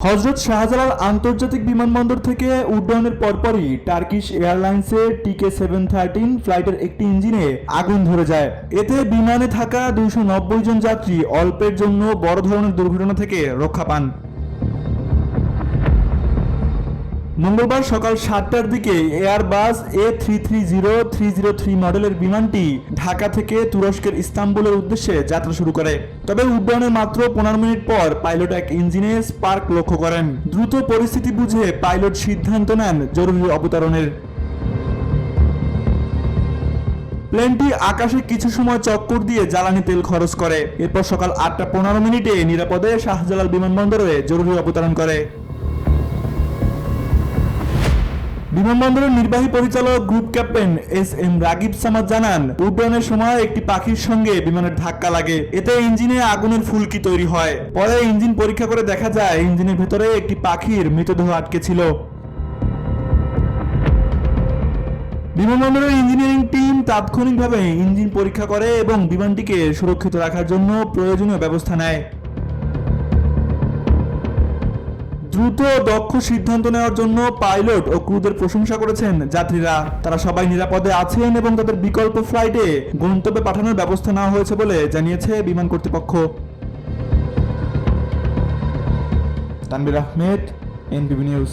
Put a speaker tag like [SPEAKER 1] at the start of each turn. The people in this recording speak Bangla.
[SPEAKER 1] হজরত শাহজালাল আন্তর্জাতিক বিমানবন্দর থেকে উড্ডয়নের পরপরই টার্কিশ এয়ারলাইন্সের টিকে সেভেন থার্টিন ফ্লাইটের একটি ইঞ্জিনে আগুন ধরে যায়। এতে বিমানে থাকা দুইশো নব্বই জন যাত্রী অল্পের জন্য বড় ধরনের দুর্ঘটনা থেকে রক্ষা পান। মঙ্গলবার সকাল সাতটার দিকে Airbus A three three zero three zero three মডেলের বিমানটি ঢাকা থেকে তুরস্কের ইস্তাম্বুলের উদ্দেশ্যে যাত্রা শুরু করে। তবে উড্ডয়নের মাত্র পনেরো মিনিট পর পাইলট এক ইঞ্জিনে স্পার্ক লক্ষ্য করেন। দ্রুত পরিস্থিতি বুঝে পাইলট সিদ্ধান্ত নেন জরুরি অবতরণের। প্লেনটি আকাশে কিছু সময় চক্কর দিয়ে জ্বালানি তেল খরচ করে। এরপর সকাল আটটা পনেরো মিনিটে নিরাপদে শাহজালাল বিমানবন্দরে জরুরি অবতরণ করে। বিমানবন্দরের নির্বাহী পরিচালক group captain S M Ragib Samad জানান, উড্ডয়নের সময় একটি পাখির সঙ্গে বিমানের ধাক্কা লাগে। এতে ইঞ্জিনে আগুনের ফুলকি তৈরি হয়। পরে ইঞ্জিন পরীক্ষা করে দেখা যায়, ইঞ্জিনের ভেতরে একটি পাখির মৃতদেহ আটকে ছিল। বিমানবন্দরের ইঞ্জিনিয়ারিং টিম তাৎক্ষণিকভাবে ইঞ্জিন পরীক্ষা করে এবং বিমানটিকে সুরক্ষিত রাখার জন্য প্রয়োজনীয় ব্যবস্থা নেয়। দ্রুত দক্ষ সিদ্ধান্ত নেওয়ার জন্য পাইলট ও ক্রুদের প্রশংসা করেছেন যাত্রীরা। তারা সবাই নিরাপদে আছেন এবং তাদের বিকল্প ফ্লাইটে গন্তব্যে পাঠানোর ব্যবস্থা নেওয়া হয়েছে বলে জানিয়েছে বিমান কর্তৃপক্ষ। Tanvir Ahmed, NBB news.